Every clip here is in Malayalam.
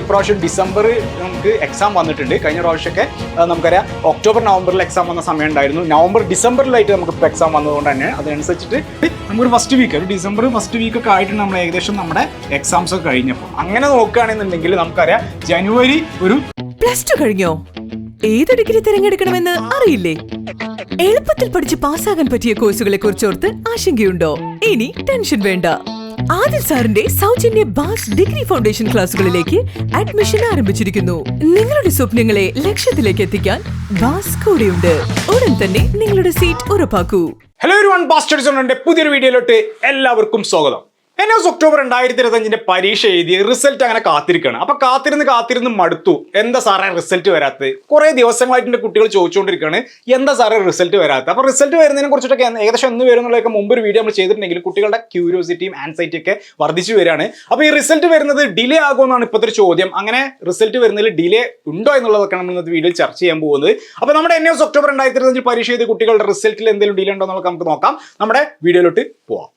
ഇപ്രാവശ്യം ഡിസംബർ നമുക്ക് എക്സാം വന്നിട്ടുണ്ട്. കഴിഞ്ഞ പ്രാവശ്യമൊക്കെ നമുക്കറിയാം ഒക്ടോബർ നവംബറിൽ എക്സാം വന്ന സമയം ഉണ്ടായിരുന്നു. നവംബർ ഡിസംബറിലായിട്ട് നമുക്ക് ഇപ്പോൾ എക്സാം വന്നതുകൊണ്ട് തന്നെ അതനുസരിച്ചിട്ട് നമുക്കൊരു ഫസ്റ്റ് വീക്ക് ഒരു ഡിസംബർ ഫസ്റ്റ് വീക്ക് ഒക്കെ ആയിട്ട് നമ്മൾ ഏകദേശം നമ്മുടെ എക്സാംസ് ഒക്കെ കഴിഞ്ഞപ്പോൾ. അങ്ങനെ നോക്കുകയാണെന്നുണ്ടെങ്കിൽ നമുക്കറിയാം ജനുവരി ഒരു പ്ലസ് ടു കഴിഞ്ഞോ? ഏത് ഡിഗ്രി തിരഞ്ഞെടുക്കണമെന്ന് അറിയില്ലേ? എളുപ്പത്തിൽ പഠിച്ച് പാസ്സാകാൻ പറ്റിയ കോഴ്സുകളെ കുറിച്ച് ഓർത്ത് ആശങ്കയുണ്ടോ? ഇനി ടെൻഷൻ വേണ്ട. ആദിൽ സാറിന്റെ സൗജന്യ ബാസ് ഡിഗ്രി ഫൗണ്ടേഷൻ ക്ലാസുകളിലേക്ക് അഡ്മിഷൻ ആരംഭിച്ചിരിക്കുന്നു. നിങ്ങളുടെ സ്വപ്നങ്ങളെ ലക്ഷ്യത്തിലേക്ക് എത്തിക്കാൻ ബാസ് കൂടെയുണ്ട്. ഉടൻ തന്നെ നിങ്ങളുടെ സീറ്റ് ഉറപ്പാക്കൂ. ഹലോ ഒരു വൺ ബാസ്റ്റേഴ്സ് പുതിയൊരു വീഡിയോയിലോട്ട് എല്ലാവർക്കും സ്വാഗതം. എന്നെ ഒക്ടോബർ രണ്ടായിരത്തി ഇരുപത്തഞ്ചിന്റെ പരീക്ഷ എഴുതി റിസൾട്ട് അങ്ങനെ കാത്തിരിക്കുകയാണ് അപ്പൊ കാത്തിരുന്ന് കാത്തിരുന്ന് മടുത്തു. എന്താ സാറേ റിസൾട്ട് വരാത്തത്? കുറെ ദിവസങ്ങളായിട്ട് എന്റെ കുട്ടികൾ ചോദിച്ചുകൊണ്ടിരിക്കുകയാണ് എന്താ സാറേ റിസൾട്ട് വരാത്തത്? അപ്പൊ റിസൾട്ട് വരുന്നതിനെ കുറിച്ചിട്ടൊക്കെ ഏകദേശം എന്ന് വരും എന്നുള്ളതൊക്കെ മുമ്പ് ഒരു വീഡിയോ നമ്മൾ ചെയ്തിട്ടുണ്ടെങ്കിൽ കുട്ടികളുടെ ക്യൂരിയോസിറ്റിയും ആൻസൈറ്റി ഒക്കെ വർദ്ധിച്ചു വരികയാണ്. അപ്പൊ ഈ റിസൾട്ട് വരുന്നത് ഡിലേ ആകുമെന്നാണ് ഇപ്പോഴത്തെ ഒരു ചോദ്യം. അങ്ങനെ റിസൾട്ട് വരുന്നതിൽ ഡിലേ ഉണ്ടോ എന്നുള്ളതൊക്കെ നമ്മൾ ഇന്നത്തെ വീഡിയോയിൽ ചർച്ച ചെയ്യാൻ പോകുന്നത്. അപ്പൊ നമ്മുടെ എൻ എസ് ഒക്ടോബർ രണ്ടായിരത്തി ഇരുപത്തഞ്ച് പരീക്ഷ എഴുതി കുട്ടികളുടെ റിസൾട്ടിൽ എന്തെങ്കിലും ഡിലേ ഉണ്ടോ എന്നുള്ളത് നമുക്ക് നോക്കാം. നമ്മുടെ വീഡിയോയിലോട്ട് പോവാം.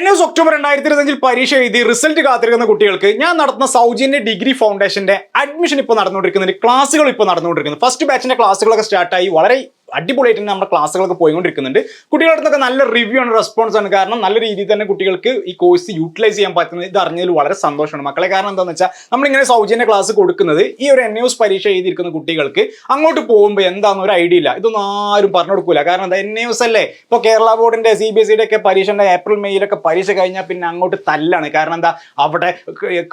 എൻ എസ് ഒക്ടോബർ രണ്ടായിരത്തി ഇരുപത്തഞ്ചിൽ പരീക്ഷ എഴുതി റിസൾട്ട് കാത്തിരിക്കുന്ന കുട്ടികൾക്ക് ഞാൻ നടത്തുന്ന സൗജന്യ ഡിഗ്രി ഫൗണ്ടേഷന്റെ അഡ്മിഷൻ ഇപ്പോൾ നടന്നുകൊണ്ടിരിക്കുന്നുണ്ട് ക്ലാസ്സുകൾ ഇപ്പോൾ നടന്നുകൊണ്ടിരിക്കുന്നത് ഫസ്റ്റ് ബാച്ചിന്റെ ക്ലാസ്സുകളൊക്കെ സ്റ്റാർട്ടായി വളരെ അടിപൊളിയായിട്ട് തന്നെ നമ്മുടെ ക്ലാസ്സുകളൊക്കെ പോയിക്കൊണ്ടിരിക്കുന്നുണ്ട്. കുട്ടികളുടെ അടുത്തൊക്കെ നല്ല റിവ്യൂ ആണ് റെസ്പോൺസ് ആണ്. കാരണം നല്ല രീതിയിൽ തന്നെ കുട്ടികൾക്ക് ഈ കോഴ്സ് യൂട്ടിലൈസ് ചെയ്യാൻ പറ്റുന്നത് ഇത് അറിഞ്ഞതിൽ വളരെ സന്തോഷമാണ്. മക്കളെ കാരണം എന്താണെന്ന് വെച്ചാൽ നമ്മളിങ്ങനെ സൗജന്യ ക്ലാസ് കൊടുക്കുന്നത് ഈ ഒരു എൻ എസ് പരീക്ഷ എഴുതിയിരിക്കുന്ന കുട്ടികൾക്ക് അങ്ങോട്ട് പോകുമ്പോൾ എന്താണെന്ന് ഒരു ഐഡിയ ഇല്ല. ഇതൊന്നും ആരും പറഞ്ഞു കൊടുക്കൂല. കാരണം എന്താ എൻ എസ് അല്ലേ? ഇപ്പോൾ കേരള ബോർഡിന്റെ സി ബി എസ് സിയുടെ ഒക്കെ ഉണ്ട് ഏപ്രിൽ മെയ്യിലൊക്കെ പരീക്ഷ കഴിഞ്ഞാൽ പിന്നെ അങ്ങോട്ട് തല്ലാണ്. കാരണം എന്താ അവിടെ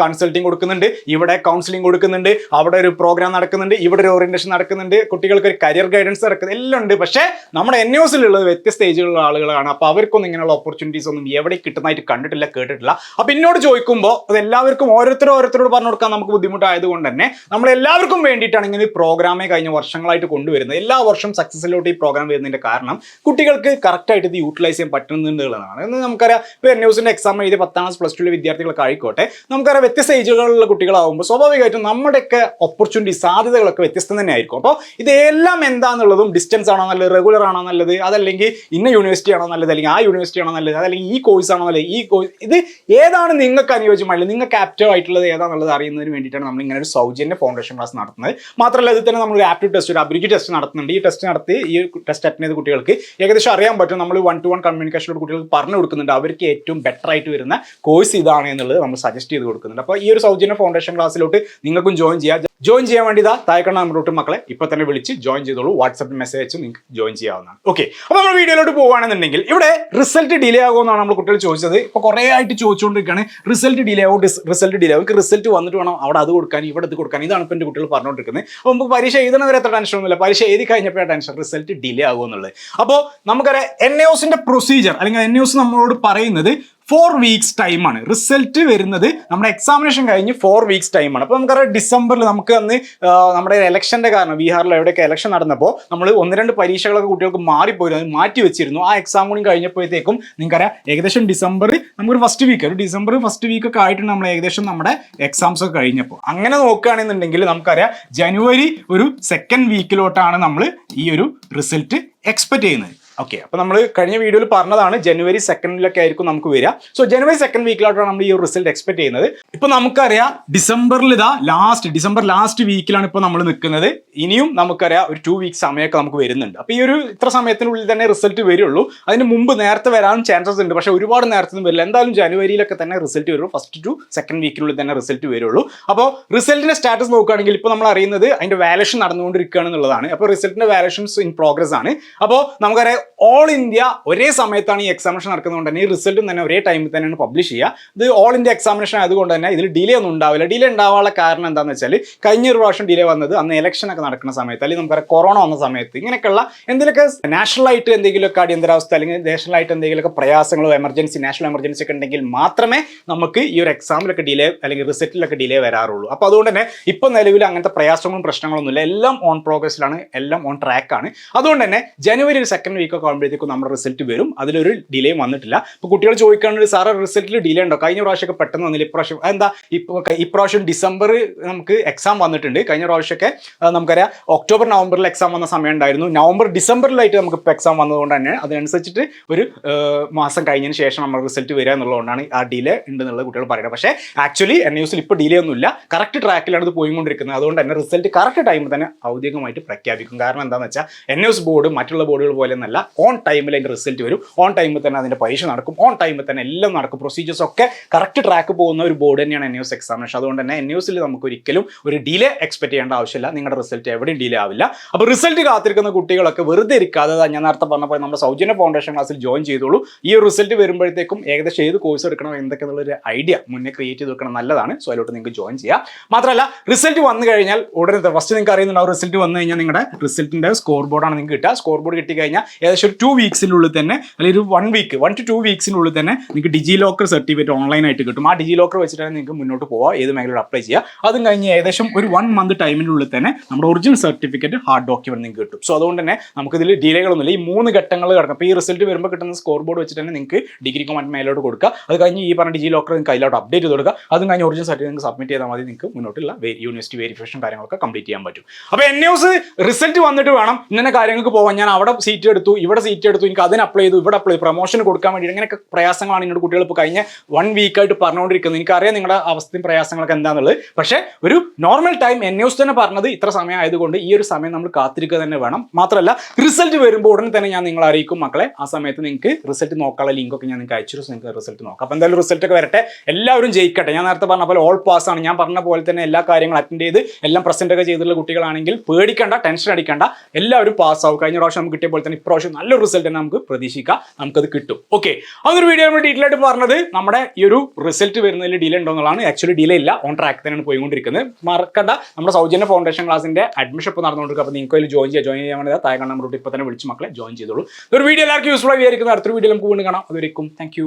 കൺസൾട്ടിങ് കൊടുക്കുന്നുണ്ട് ഇവിടെ കൗൺസിലിംഗ് കൊടുക്കുന്നുണ്ട് അവിടെ ഒരു പ്രോഗ്രാം നടക്കുന്നുണ്ട് ഇവിടെ ഒരു ഓറിയന്റേഷൻ നടക്കുന്നുണ്ട്. കുട്ടികൾക്ക് ഒരു കരിയർ ഗൈഡൻസ് നടക്കുന്നത് എല്ലാം ഉണ്ട്. പക്ഷേ നമ്മുടെ എൻ ന്യൂസിലുള്ളത് വ്യത്യസ്ത സ്റ്റേജിലുള്ള ആളുകളാണ്. അപ്പോൾ അവർക്കൊന്നും ഇങ്ങനെയുള്ള ഓപ്പർച്യൂണിറ്റീസ് ഒന്നും എവിടെ കിട്ടുന്നതായിട്ട് കണ്ടിട്ടില്ല കേട്ടിട്ടില്ല. അപ്പോൾ എന്നോട് ചോദിക്കുമ്പോൾ അത് എല്ലാവർക്കും ഓരോരുത്തരും ഓരോരുത്തരോട് പറഞ്ഞു കൊടുക്കാൻ നമുക്ക് ബുദ്ധിമുട്ടായതുകൊണ്ട് തന്നെ നമ്മൾ എല്ലാവർക്കും വേണ്ടിയിട്ടാണ് ഇങ്ങനെ ഈ പ്രോഗ്രാമേ കഴിഞ്ഞ വർഷങ്ങളായിട്ട് കൊണ്ടുവരുന്നത്. എല്ലാ വർഷവും സക്സസിലോട്ട് ഈ പ്രോഗ്രാം വരുന്നതിന്റെ കാരണം കുട്ടികൾക്ക് കറക്റ്റായിട്ട് ഇത് യൂട്ടിലൈസ് ചെയ്യാൻ പറ്റുന്നുള്ളതാണ്. എന്ന് നമുക്കറിയാം ഇപ്പോൾ എൻ ന്യൂസിന്റെ എക്സാം എഴുതി പത്താം ക്ലാസ് പ്ലസ് ടുവിലെ വിദ്യാർത്ഥികളൊക്കെ ആയിക്കോട്ടെ. നമുക്കറിയാം വ്യത്യസ്ത ഏജുകളിലുള്ള കുട്ടികളാകുമ്പോൾ സ്വാഭാവികമായിട്ടും നമ്മുടെയൊക്കെ ഓപ്പർച്യൂണിറ്റി സാധ്യതകളൊക്കെ വ്യത്യസ്തം തന്നെ ആയിരിക്കും അപ്പോൾ ഇതെല്ലാം എന്താണെന്നുള്ളതും ഡിസ്റ്റൻസ് ആണോ നല്ലത് റെഗുലർ ആണോ നല്ലത് അതല്ലെങ്കിൽ ഇന്ന യൂണിവേഴ്സിറ്റി ആണോ നല്ലത് അല്ലെങ്കിൽ ആ യൂണിവേഴ്സിറ്റി ആണോ നല്ലത് അതല്ലെങ്കിൽ ഈ കോഴ്സ് ആണോ നല്ലത് ഈ കോഴ്സ് ഇത് ഏതാണ് നിങ്ങൾക്ക് അനുയോജ്യമായിട്ടുള്ളത് നിങ്ങൾക്ക് ആപ്റ്റോ ആയിട്ടുള്ളത് ഏതാണെന്നുള്ളത് അറിയുന്നതിന് വേണ്ടിയിട്ടാണ് നമ്മൾ ഇങ്ങനെ ഒരു സൗജന്യ ഫൗണ്ടേഷൻ ക്ലാസ് നടത്തുന്നത്. മാത്രമല്ല ഇത് തന്നെ നമ്മൾ ഒരു ആപ്റ്റീവ് ടെസ്റ്റ് ഒരു അബിലിറ്റി ടെസ്റ്റ് നടത്തുന്നുണ്ട്. ഈ ടെസ്റ്റ് നടത്തി ഈ ടെസ്റ്റ് അറ്റൻഡ് ചെയ്ത കുട്ടികൾക്ക് ഏകദേശം അറിയാൻ പറ്റും നമ്മൾ വൺ ടു വൺ കമ്മ്യൂണിക്കേഷനിലൂടെ കുട്ടികൾക്ക് പറഞ്ഞു കൊടുക്കുന്നുണ്ട്. അവർക്ക് ഏറ്റവും ബെറ്റർ ആയിട്ട് വരുന്ന കോഴ്സ് ഇതാണ് എന്നുള്ളത് നമ്മൾ സജസ്റ്റ് ചെയ്ത് കൊടുക്കുന്നുണ്ട്. അപ്പോൾ ഈ ഒരു സൗജന്യ ഫൗണ്ടേഷൻ ക്ലാസ്സിലോട്ട് നിങ്ങൾക്കും ജോയിൻ ചെയ്യാം. ജോയിൻ ചെയ്യാൻ വേണ്ടി ഇതാ താഴെക്കണ്ണ നമ്മുടെ മക്കളെ. ഇപ്പൊ തന്നെ വിളിച്ച് ജോയിൻ ചെയ്തോളൂ. വാട്സപ്പ് മെസ്സേജ് അയച്ച് നിങ്ങൾക്ക് ജോയിൻ ചെയ്യാവുന്നതാണ്. ഓക്കെ അപ്പോൾ നമ്മൾ വീഡിയോയിലോട്ട് പോകുകയാണെന്നുണ്ടെങ്കിൽ ഇവിടെ റിസൾട്ട് ഡിലേ ആകുമെന്നാണ് നമ്മൾ കുട്ടികൾ ചോദിച്ചത്. ഇപ്പോൾ കുറേ ആയിട്ട് ചോദിച്ചുകൊണ്ടിരിക്കുകയാണ്. റിസൾട്ട് ഡിലേ ആവും റിസൾട്ട് ഡിലേ ആവും. റിസൾട്ട് വന്നിട്ട് വേണം. അവിടെ അത് കൊടുക്കാൻ ഇവിടെ ഇത് കൊടുക്കാൻ. ഇതാണ് ഇപ്പൊ എന്റെ കുട്ടികൾ പറഞ്ഞുകൊണ്ടിരിക്കുന്നത്. അപ്പോൾ നമുക്ക് പരീക്ഷ എഴുതണവരെ എത്ര ടെൻഷൻ ഒന്നുമില്ല. പരീക്ഷ എഴുതി കഴിഞ്ഞപ്പോഴാണ് ടെൻഷൻ റിസൾട്ട് ഡിലേ ആകുമെന്നുള്ളത്. അപ്പോൾ നമുക്കറിയാം എൻ എസിന്റെ പ്രൊസീജിയർ അല്ലെങ്കിൽ എൻ എസ് നമ്മളോട് പറയുന്നത് ഫോർ വീക്സ് ടൈമാണ് റിസൾട്ട് വരുന്നത് നമ്മുടെ എക്സാമിനേഷൻ കഴിഞ്ഞ് ഫോർ വീക്സ് ടൈമാണ് അപ്പോൾ നമുക്കറിയാം ഡിസംബറിൽ നമുക്ക് അന്ന് നമ്മുടെ ഇലക്ഷന്റെ കാരണം ബീഹാറിൽ എവിടെയൊക്കെ ഇലക്ഷൻ നടന്നപ്പോൾ നമ്മൾ ഒന്ന് രണ്ട് പരീക്ഷകളൊക്കെ കുട്ടികൾക്ക് മാറിപ്പോയിരുന്നു അത് മാറ്റി വെച്ചിരുന്നു. ആ എക്സാം കൂടി കഴിഞ്ഞപ്പോഴത്തേക്കും നിങ്ങൾക്കറിയാം ഏകദേശം ഡിസംബർ നമുക്കൊരു ഫസ്റ്റ് വീക്ക് ഒരു ഡിസംബർ ഫസ്റ്റ് വീക്ക് ഒക്കെ നമ്മൾ ഏകദേശം നമ്മുടെ എക്സാംസ് ഒക്കെ കഴിഞ്ഞപ്പോൾ. അങ്ങനെ നോക്കുകയാണെന്നുണ്ടെങ്കിൽ നമുക്കറിയാം ജനുവരി ഒരു സെക്കൻഡ് വീക്കിലോട്ടാണ് നമ്മൾ ഈ ഒരു റിസൾട്ട് എക്സ്പെക്ട് ചെയ്യുന്നത്. ഓക്കെ അപ്പോൾ നമ്മൾ കഴിഞ്ഞ വീഡിയോയിൽ പറഞ്ഞതാണ് ജനുവരി സെക്കൻഡിലൊക്കെ ആയിരിക്കും നമുക്ക് വരിക. സോ ജനുവരി സെക്കൻഡ് വീക്കിലോട്ടാണ് നമ്മൾ ഈ റിസൾട്ട് എക്സ്പെക്ട് ചെയ്യുന്നത്. ഇപ്പോൾ നമുക്കറിയാം ഡിസംബറിൽ ഇതാ ലാസ്റ്റ് ഡിസംബർ ലാസ്റ്റ് വീക്കിലാണ് ഇപ്പോൾ നമ്മൾ നിൽക്കുന്നത് ഇനിയും നമുക്കറിയാം ഒരു ടു വീക്ക് സമയമൊക്കെ നമുക്ക് വരുന്നുണ്ട്. അപ്പോൾ ഈ ഒരു ഇത്ര സമയത്തിനുള്ളിൽ തന്നെ റിസൾട്ട് വരുള്ളൂ. അതിന് മുമ്പ് നേരത്തെ വരാനും ചാൻസസ് ഉണ്ട്. പക്ഷേ ഒരുപാട് നേരത്തൊന്നും വരില്ല. എന്തായാലും ജനുവരിയിലൊക്കെ തന്നെ റിസൾട്ട് വരുള്ളൂ. ഫസ്റ്റ് ടു സെക്കൻഡ് വീക്കിനുള്ളിൽ തന്നെ റിസൾട്ട് വരുള്ളൂ. അപ്പോൾ റിസൾട്ടിന്റെ സ്റ്റാറ്റസ് നോക്കുകയാണെങ്കിൽ ഇപ്പോൾ നമ്മൾ അറിയുന്നത് അതിന്റെ വാലേഷൻ നടന്നുകൊണ്ടിരിക്കുകയാണ് എന്നുള്ളതാണ്. അപ്പോൾ റിസൾട്ടിന്റെ വാലേഷൻസ് ഇൻ പ്രോഗ്രസ് ആണ്. അപ്പോൾ നമുക്കറിയാം ഓൾ ഇന്ത്യ ഒരേ സമയത്താണ് ഈ എക്സാമിനേഷൻ നടക്കുന്നതുകൊണ്ട് തന്നെ ഈ റിസൾട്ടും തന്നെ ഒരേ ടൈമിൽ തന്നെയാണ് പബ്ലിഷ് ചെയ്യുക. ഇത് ഓൾ ഇന്ത്യ എക്സാമിനേഷൻ ആയതുകൊണ്ട് തന്നെ ഇതിൽ ഡിലേ ഒന്നും ഉണ്ടാവില്ല. ഡിലേ ഉണ്ടാവാനുള്ള കാരണം എന്താണെന്ന് വെച്ചാൽ കഴിഞ്ഞ ഒരു പ്രാവശ്യം ഡിലേ വന്നത് അന്ന് ഇലക്ഷൻ ഒക്കെ നടക്കുന്ന സമയത്ത് അല്ലെങ്കിൽ നമുക്കറിയാം കൊറോണ വന്ന സമയത്ത്. ഇങ്ങനെയൊക്കെയുള്ള എന്തെങ്കിലുമൊക്കെ നാഷണൽ ആയിട്ട് എന്തെങ്കിലുമൊക്കെ അടിയന്തരാവസ്ഥ അല്ലെങ്കിൽ നാഷണൽ എന്തെങ്കിലുമൊക്കെ പ്രയാസങ്ങളോ എമർജൻസി നാഷണൽ എമർജൻസി ഒക്കെ ഉണ്ടെങ്കിൽ മാത്രമേ നമുക്ക് ഈ ഒരു എക്സാമിലൊക്കെ ഡിലേ അല്ലെങ്കിൽ റിസൾട്ടിലൊക്കെ ഡിലേ വരാറുള്ളൂ. അപ്പോൾ അതുകൊണ്ട് തന്നെ ഇപ്പം നിലവിൽ അങ്ങനത്തെ പ്രയാസങ്ങളും പ്രശ്നങ്ങളൊന്നുമില്ല. എല്ലാം ഓൺ പ്രോഗ്രസ്സിലാണ് എല്ലാം ഓൺ ട്രാക്കാണ് അതുകൊണ്ട് തന്നെ ജനുവരി ഒരു സെക്കൻഡ് വീക്ക് ഒക്കെ ആകുമ്പോഴത്തേക്കും നമ്മുടെ റിസൾട്ട് വരും. അതിലൊരു ഡിലേ വന്നിട്ടില്ല. ഇപ്പൊ കുട്ടികൾ ചോദിക്കാനുള്ള സാറ് റിസൾട്ടിൽ ഡിലേ ഉണ്ടോ? കഴിഞ്ഞ പ്രാവശ്യമൊക്കെ പെട്ടെന്ന് വന്നില്ല? ഇപ്രാവശ്യം എന്താ? ഇപ്പോൾ ഇപ്രാവശ്യം ഡിസംബർ നമുക്ക് എക്സാം വന്നിട്ടുണ്ട്. കഴിഞ്ഞ പ്രാവശ്യമൊക്കെ നമുക്കറിയാം ഒക്ടോബർ നവംബറിൽ എക്സാം വന്ന സമയം ഉണ്ടായിരുന്നു. നവംബർ ഡിസംബറിലായിട്ട് നമുക്ക് ഇപ്പോൾ എക്സാം വന്നതുകൊണ്ട് തന്നെ അതിനനുസരിച്ചിട്ട് ഒരു മാസം കഴിഞ്ഞതിന് ശേഷം നമ്മൾ റിസൾട്ട് വരിക എന്നുള്ളതുകൊണ്ടാണ് ആ ഡിലേ ഉണ്ടെന്നുള്ളത് കുട്ടികൾ പറയുന്നത്. പക്ഷേ ആക്ച്വലി എൻ ന്യൂസിൽ ഇപ്പോൾ ഡിലേ ഒന്നുമില്ല. കറക്റ്റ് ട്രാക്കിലാണ് ഇത് പോയിക്കൊണ്ടിരിക്കുന്നത്. അതുകൊണ്ട് തന്നെ റിസൾട്ട് കറക്റ്റ് ടൈമിൽ തന്നെ ഔദ്യോഗികമായിട്ട് പ്രഖ്യാപിക്കും. കാരണം എന്താണെന്ന് വെച്ചാൽ എൻ ന്യൂസ് ബോർഡ് മറ്റുള്ള ബോർഡുകൾ പോലെ ഒന്നല്ല ഓൺ ടൈമിൽ അതിന്റെ റിസൾട്ട് വരും. ഓൺ ടൈമിൽ തന്നെ അതിന്റെ പരീക്ഷ നടക്കും. ഓൺ ടൈമിൽ തന്നെ എല്ലാം നടക്കും. പ്രൊസീജിയേഴ്സ് ഒക്കെ കറക്റ്റ് ട്രാക്ക് പോകുന്ന ഒരു ബോർഡ് തന്നെയാണ് എൻ യൂസ് എക്സാമിനേഷൻ അതുകൊണ്ട് തന്നെ എൻ യൂസിൽ നമുക്ക് ഒരിക്കലും ഒരു ഡിലേ എക്സ്പെക്ട് ചെയ്യേണ്ട ആവശ്യമില്ല. നിങ്ങളുടെ റിസൾട്ട് എവിടെയും ഡിലേ ആവില്ല. അപ്പോൾ റിസൾട്ട് കാത്തിരിക്കുന്ന കുട്ടികളൊക്കെ വെറുതെ ഇരിക്കാതെ ഞാൻ നേരത്തെ പറഞ്ഞപ്പോൾ നമ്മുടെ സൗജന്യ ഫൗണ്ടേഷൻ ക്ലാസ്സിൽ ജോയിൻ ചെയ്തോളൂ. ഈ ഒരു റിസൾട്ട് വരുമ്പോഴത്തേക്കും ഏകദേശം ഏത് കോഴ്സ് എടുക്കണം എന്നുള്ളൊരു ഐഡിയ മുന്നേ ക്രിയേറ്റ് ചെയ്ത് വെക്കണം നല്ലതാണ്. സോ അതിലോട്ട് നിങ്ങൾക്ക് ജോയിൻ ചെയ്യാം. മാത്രമല്ല റിസൾട്ട് വന്നു കഴിഞ്ഞാൽ ഉടനെ ഫസ്റ്റ് നിങ്ങൾക്ക് അറിയുന്നുണ്ടാവും റിസൾട്ട് വന്നു കഴിഞ്ഞാൽ നിങ്ങളുടെ റിസൾട്ടിന്റെ സ്കോർ ബോർഡാണ് നിങ്ങൾക്ക് കിട്ടുക. സ്കോർ ബോർഡ് കിട്ടി കഴിഞ്ഞാൽ ഏകദേശം ഒരു ടു വീക്സിനുള്ളിൽ തന്നെ അല്ലെങ്കിൽ ഒരു one week one two two വീക്സിനുള്ളിൽ തന്നെ നിങ്ങൾക്ക് ഡിജി ലോക്കർ സർട്ടിഫിക്കറ്റ് ഓൺലൈനായിട്ട് കിട്ടും. ആ ഡിജി ലോക്കർ വെച്ചിട്ടാണ് നിങ്ങൾക്ക് മുന്നോട്ട് പോവുക ഏത് മേഖലയിൽ അപ്ലൈ ചെയ്യുക. അതും കഴിഞ്ഞ് ഏകദേശം ഒരു വൺ മന്ത് ടൈമിനുള്ളിൽ തന്നെ നമ്മുടെ ഒറിജിനൽ സർട്ടിഫിക്കറ്റ് ഹാർഡ് ഡോക്യുമെന്റ് നിങ്ങൾക്ക് കിട്ടും. സോ അതുകൊണ്ട് തന്നെ നമുക്ക് നമുക്കിതിൽ ഡിലേകളൊന്നുമില്ല ഈ മൂന്ന് ഘട്ടങ്ങൾ കിടക്കും. അപ്പോൾ ഈ റിസൾട്ട് വരുമ്പോൾ കിട്ടുന്ന സ്കോർ ബോർഡ് വെച്ചിട്ട് തന്നെ നിങ്ങൾക്ക് ഡിഗ്രിക്ക് മേലോട്ട് കൊടുക്കുക. അത് കഴിഞ്ഞ് ഈ പറഞ്ഞ ഡിജി ലോക്കർ നിങ്ങൾക്ക് അതിലോട്ട് അപ്ഡേറ്റ് ചെയ്ത് കൊടുക്കുക. അതും കഴിഞ്ഞ് ഒറിജിനൽ സർട്ടിഫിക്കറ്റ് നിങ്ങൾക്ക് സബ്മിറ്റ് ചെയ്താൽ മതി. നിങ്ങൾക്ക് മുന്നോട്ടുള്ള യൂണിവേഴ്സിറ്റി വെരിഫിക്കേഷൻ കാര്യങ്ങളൊക്കെ കംപ്ലീറ്റ് ചെയ്യാൻ പറ്റും. അപ്പോൾ എൻ ന്യൂസ് റിസൾട്ട് വന്നിട്ട് വേണം. ഇങ്ങനെ കാര്യങ്ങൾക്ക് പോകാൻ ഞാൻ അവിടെ സീറ്റ് എടുത്തു. ഇവിടെ സീറ്റ് എടുത്തു എനിക്ക് അതിന് അപ്ലൈ ചെയ്തു ഇവിടെ അപ്ലൈ ചെയ്തു പ്രൊമോഷൻ കൊടുക്കാൻ വേണ്ടി ഇങ്ങനെയൊക്കെ പ്രയാസങ്ങളാണ് എന്നോട് കുട്ടികൾ ഇപ്പോൾ കഴിഞ്ഞ വൺ വീക്കായിട്ട് പറഞ്ഞുകൊണ്ടിരിക്കുന്നത്. എനിക്കറിയാം നിങ്ങളുടെ അവസ്ഥയും പ്രയാസങ്ങളൊക്കെ എന്താണെന്നുള്ളത് പക്ഷേ ഒരു നോർമൽ ടൈം എൻ ന്യൂസ് തന്നെ പറഞ്ഞത് ഇത്ര സമയം ആയതുകൊണ്ട് ഈ ഒരു സമയം നമ്മൾ കാത്തിരിക്കുക തന്നെ വേണം. മാത്രമല്ല റിസൾട്ട് വരുമ്പോൾ ഉടനെ തന്നെ ഞാൻ നിങ്ങളെ അറിയിക്കും. മക്കളെ ആ സമയത്ത് നിങ്ങൾക്ക് റിസൾട്ട് നോക്കാനുള്ള ലിങ്ക് ഒക്കെ ഞാൻ നിങ്ങൾക്ക് അയച്ചു നിങ്ങൾക്ക് റിസൾട്ട് നോക്കാം. അപ്പോൾ എന്തായാലും റിസൾട്ട് ഒക്കെ വരട്ടെ. എല്ലാവരും ജയിക്കട്ടെ. ഞാൻ നേരത്തെ പറഞ്ഞ പോലെ ഓൾ പാസ് ആണ്. ഞാൻ പറഞ്ഞ പോലെ തന്നെ എല്ലാ കാര്യങ്ങളും അറ്റൻഡ് ചെയ്ത് എല്ലാം പ്രസന്റ് ഒക്കെ ചെയ്തിട്ടുള്ള കുട്ടികളാണെങ്കിൽ പേടിക്കേണ്ട ടെൻഷൻ അടിക്കേണ്ട. എല്ലാവരും പാസ് ആവും. കഴിഞ്ഞ പ്രാവശ്യം നമുക്ക് കിട്ടിയ പോലെ തന്നെ ഇപ്രാവശ്യം നല്ലൊരു റിസൾട്ട് തന്നെ നമുക്ക് പ്രതീക്ഷിക്കാം. നമുക്കത് കിട്ടും. ഓക്കെ അതൊരു വീഡിയോ നമ്മൾ ഡീറ്റെയിൽ ആയിട്ട് പറഞ്ഞത് നമ്മുടെ ഈ ഒരു റിസൾട്ട് വരുന്നതിൽ ഡിലേ ഉണ്ടോ എന്നുള്ളതാണ്. ആക്ച്വലി ഡിലേ ഇല്ല. ഓൺ ട്രാക്ക് തന്നെയാണ് പോയിക്കൊണ്ടിരിക്കുന്നത്. മറക്കണ്ട. നമ്മുടെ സൗജന്യ ഫൗണ്ടേഷൻ ക്ലാസിന്റെ അഡ്മിഷൻ ഇപ്പോൾ നടന്നുകൊണ്ടിരിക്കുക അപ്പോൾ നിങ്ങൾക്ക് അതിൽ ജോയിൻ ചെയ്യാം. ജോയിൻ ചെയ്യാൻ വേണ്ടി താഴെ കാണാൻ ഇപ്പോൾ തന്നെ വിളിച്ച് മക്കളെ ജോയിൻ ചെയ്തോളൂ. ഒരു വീഡിയോ എല്ലാവർക്കും യൂസ്ഫുൾ ആയി വിചാരിക്കുന്നത് അടുത്തൊരു വീഡിയോ നമുക്ക് വീണ്ടും കാണാം. അതുവരെയും താങ്ക്